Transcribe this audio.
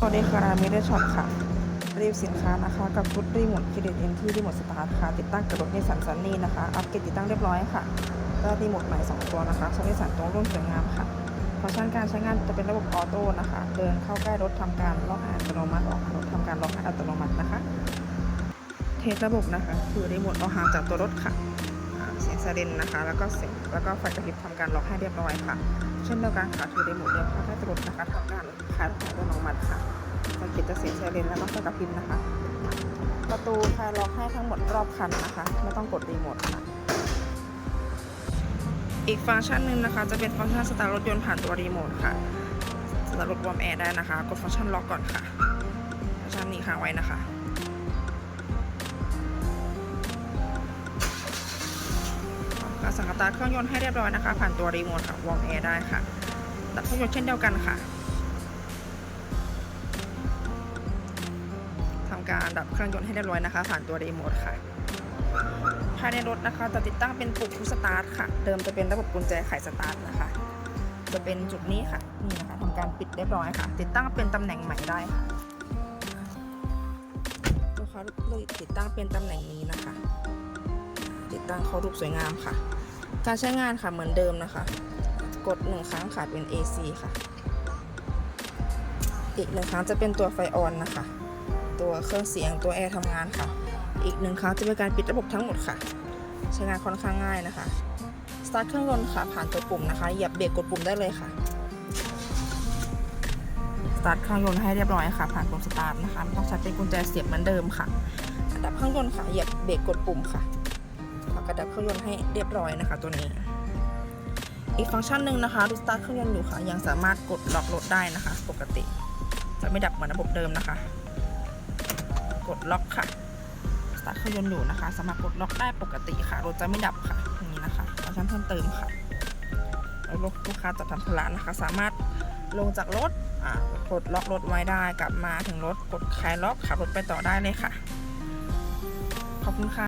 สวัสดีค่ะมิเดอร์ช็อปค่ะ รีวิวสินค้านะคะ กับชุดรีโมทคิดเอ็นที่รีโมทสตาร์ทค่ะ ติดตั้งกับรถนิสสันซันนี่นะคะ อัปเกรดติดตั้งเรียบร้อยค่ะก็รีโมทใหม่2ตัวนะคะใช้นิสสันตัวรุ่นสวยงามค่ะฟังก์ชันการใช้งานจะเป็นระบบออโต้นะคะ เดินเข้าใกล้รถทำการล็อกอัตโนมัติออกรถทำการล็อกอัตโนมัตินะคะ เทสระบบนะคะ คือรีโมทเอาห่างจากตัวรถค่ะ อ่าเรนนะคะ แล้วก็เสียงแล้วก็ไฟกระพริบทำการล็อกให้เรียบร้อยค่ะ เช่นเดียวกันค่ะคือรีโมทเดินเข้าใกล้ตัวรถนะคะทำการคลายล็อกให้อัตโนมัติค่ะสังเกตจะเสียงไซเรนแล้วก็ไฟกระพริบนะคะ ประตูคลายล็อกให้ทั้งหมดรอบคันนะคะ ไม่ต้องกดรีโมทค่ะอีกฟังก์ชันหนึ่งนะคะ จะเป็นฟังก์ชันสตาร์ทรถยนต์ผ่านตัวรีโมทค่ะสตาร์ทรถวอร์มแอร์ได้นะคะ กดฟังก์ชันล็อกก่อนค่ะฟังก์ชันนี้ค้างไว้นะคะ กาสั่งสตาร์ทเครื่องยนต์ให้เรียบร้อยนะคะ ผ่านตัวรีโมทค่ะวอร์มแอร์ได้ค่ะดับเครื่องยนต์เช่นเดียวกันค่ะทำการดับเครื่องยนต์ให้เรียบร้อยนะคะ ผ่านตัวรีโมทค่ะภายในรถนะคะจะติดตั้งเป็นปุ่มสตาร์ทค่ะเดิมจะเป็นระบบกุญแจไขสตาร์ทนะคะ จะเป็นจุดนี้ค่ะนี่นะคะทำการปิดเรียบร้อยค่ะ ติดตั้งเป็นตำแหน่งใหม่ได้ค่ะลูกค้าเลยติดตั้งเป็นตำแหน่งนี้นะคะ ติดตั้งเข้ารูปสวยงามค่ะ การใช้งานค่ะเหมือนเดิมนะคะ กดหนึ่งครั้งค่ะเป็น AC ค่ะ อีกหนึ่งครั้งจะเป็นตัวไฟออนนะคะ ตัวเครื่องเสียงตัวแอร์ทำงานค่ะ อีกหนึ่งครั้งจะเป็นการปิดระบบทั้งหมดค่ะ ใช้งานค่อนข้างง่ายนะคะสตาร์ทเครื่องยนต์ค่ะผ่านตัวปุ่มนะคะเหยียบเบรกกดปุ่มได้เลยค่ะสตาร์ทเครื่องยนต์ให้เรียบร้อยค่ะ ผ่านปุ่มสตาร์ทนะคะต้องใช้เป็นกุญแจเสียบเหมือนเดิมค่ะดับเครื่องยนต์ค่ะเหยียบเบรกกดปุ่มค่ะ แล้วก็ดับเครื่องยนต์ให้เรียบร้อยนะคะ ตัวนี้ อีกฟังก์ชันหนึ่งนะคะดูสตาร์ทเครื่องยนต์อยู่ค่ะ ยังสามารถกดล็อกรถได้นะคะ ปกติ จะไม่ดับเหมือนระบบเดิมนะคะ กดล็อกค่ะสตาร์ทเครื่องยนต์อยู่นะคะ สามารถกดล็อกได้ปกติค่ะรถจะไม่ดับค่ะอย่างนี้นะคะฟังก์ชันเพิ่มเติมค่ะแล้วลูกค้าจะทำธุระนะคะ สามารถลงจากรถอ่ากดล็อกรถไว้ได้กลับมาถึงรถกดคลายล็อกขับรถไปต่อได้เลยค่ะ ขอบคุณค่ะ